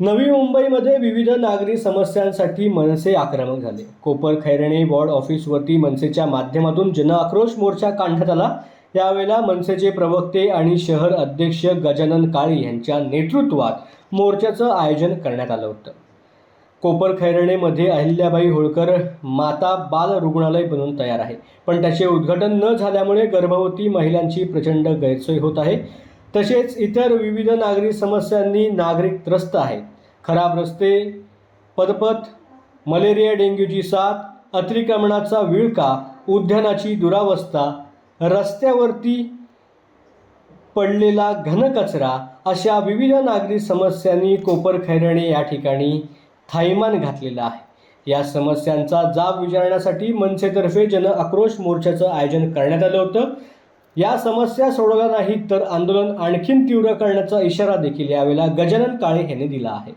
नवी मुंबईमध्ये विविध नागरी समस्यांसाठी मनसे आक्रमक झाले. कोपर खैरणे वॉर्ड ऑफिसवरती मनसेच्या माध्यमातून जनआक्रोश मोर्चा काढण्यात आला. यावेळेला मनसेचे प्रवक्ते आणि शहर अध्यक्ष गजानन काळे यांच्या नेतृत्वात मोर्चाचं आयोजन करण्यात आलं होतं. कोपर खैरणेमध्ये अहिल्याबाई होळकर माता बाल रुग्णालय बनून तयार आहे. पण त्याचे उद्घाटन न झाल्यामुळे गर्भवती महिलांची प्रचंड गैरसोय होत आहे. तसेच इतर विविध नागरी समस्यांनी नागरिक त्रस्त आहेत. खराब रस्ते पदपथ मलेरिया डेंग्यूची साथ अतिक्रमणाचा विळका उद्यानाची दुरावस्था रस्त्यावरती पडलेला घनकचरा अशा विविध नागरी समस्यांनी कोपर खैरणे या ठिकाणी थाईमान घातलेला आहे. या समस्यांचा जाब विचारण्यासाठी मनसेतर्फे जन आक्रोश मोर्चाचं आयोजन करण्यात आलं होतं. या समस्या सोडवल्या नाहीत तर आंदोलन आणखीन तीव्र करण्याचा इशारा देखील यावेळेला गजानन काळे यांनी दिला आहे.